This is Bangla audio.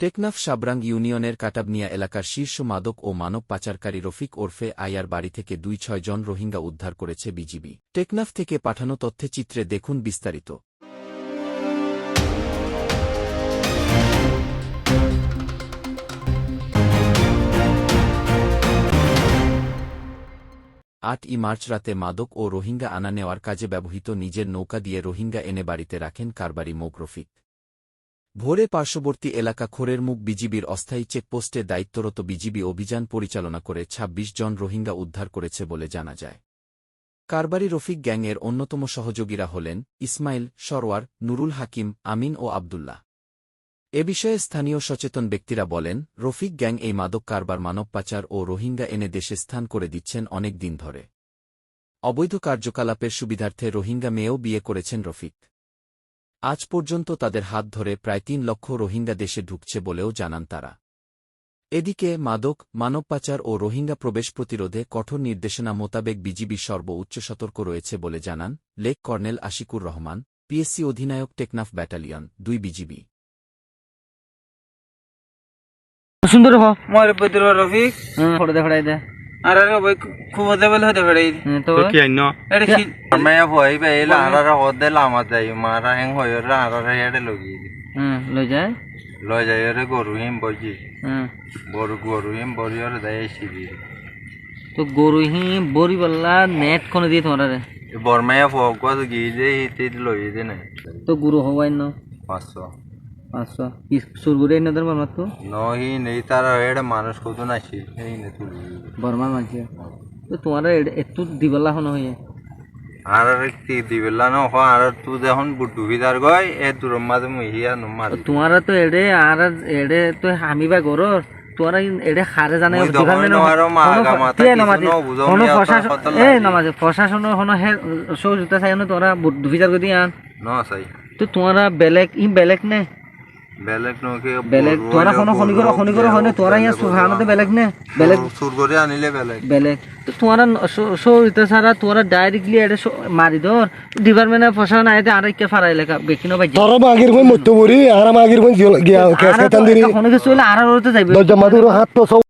টেকনাফ সাবরাং ইউনিয়নের কাটাবনিয়া এলাকার শীর্ষ মাদক ও মানব পাচারকারী রফিক ওরফে আয়ার বাড়ি থেকে দুই ছয় জন রোহিঙ্গা উদ্ধার করেছে বিজিবি। টেকনাফ থেকে পাঠানো তথ্যে চিত্রে দেখুন বিস্তারিত। আট ই মার্চ রাতে মাদক ও রোহিঙ্গা আনা নেওয়ার কাজে ব্যবহৃত নিজের নৌকা দিয়ে রোহিঙ্গা এনে বাড়িতে রাখেন কারবারি মোগ রফিক। ভোরে পার্শ্ববর্তী এলাকা খোরের মুখ বিজিবির অস্থায়ী চেকপোস্টে দায়িত্বরত বিজিবি অভিযান পরিচালনা করে ২৬ জন রোহিঙ্গা উদ্ধার করেছে বলে জানা যায়। কারবারি রফিক গ্যাংয়ের অন্যতম সহযোগীরা হলেন ইসমাইল, সরওয়ার, নুরুল হাকিম, আমিন ও আবদুল্লাহ। এ বিষয়ে স্থানীয় সচেতন ব্যক্তিরা বলেন, রফিক গ্যাং এই মাদক কারবার, মানব পাচার ও রোহিঙ্গা এনে দেশে স্থান করে দিচ্ছেন অনেক দিন ধরে। অবৈধ কার্যকলাপের সুবিধার্থে রোহিঙ্গা মেয়েও বিয়ে করেছেন রফিক। আজ পর্যন্ত তাদের হাত ধরে প্রায় তিন লক্ষ রোহিঙ্গা দেশে ঢুকছে বলেও জানান তারা। এদিকে মাদক মানব পাচার ও রোহিঙ্গা প্রবেশ প্রতিরোধে কঠোর নির্দেশনা মোতাবেক বিজিবি সর্বোচ্চ সতর্ক রয়েছে বলে জানান লেক কর্নেল আশিকুর রহমান পিএসসি অধিনায়ক টেকনাফ ব্যাটালিয়ন দুই বিজিবি। সুন্দর হ। মোর রফিক। ফটো আরারে খুব দেবল হতে পারে। হ্যাঁ, তো কি আইনো? আরে কি আমি হই বে এলা আরারে যায় লই হ্যাঁ, যায়? রে গরু হিম বজি। হুম বড় গরু হিম বড়ি রে দেয় সিবি তো গরু হিম বড়ি বল্লা নেট কোন দিয়ে তোমরা রে বর্মায়া ফক গিয়ে যে হিতে দে না তো গুরু হওয়াই না। 500 আচ্ছা সুর ঘুরে এনে ধর মামা তো? নহি নেই তার এড মানুষ কত না সে এই নে তুই বর্মা মানুষ তো তোমার এত দিবেলা হন হয়ে আর কি দিবেলা ন হ আর তু যখন ডুবিদার গয় এ দূর মাঝে মহিয়া নমার তোমার তো এড়ে আর এড়ে তো হামিবা গরর তোরা এড়ে খারে জানে প্রশাসন হন হে সৌ জুতা চাই তোরা ডুবিদার গদি আন। ন চাই। তো তোরা বেলেগ ই বেলেগ নে? বেলেগ নো কে বেলেগ তোরা কোনো খনি করে খনি করে হনে তোরা ইয়া সুহানতে বেলেগ নে? বেলেগ। সুর করে আনিলে বেলেগ। বেলেগ। তো তোরা সহযোগিতা ছাড়া তোরা ডাইরেক্টলি এডে মারি ধর ডিপার্টমেন্টের নাই আইতে আর কে ফারাই লেখা বেকিনো ভাই তোরা আগের কোন মধ্যবরি আর আগের কোন গিয়া কেস কেতান দিরি খনি আর আর যাইবে দরজা মাদুর হাত তো সব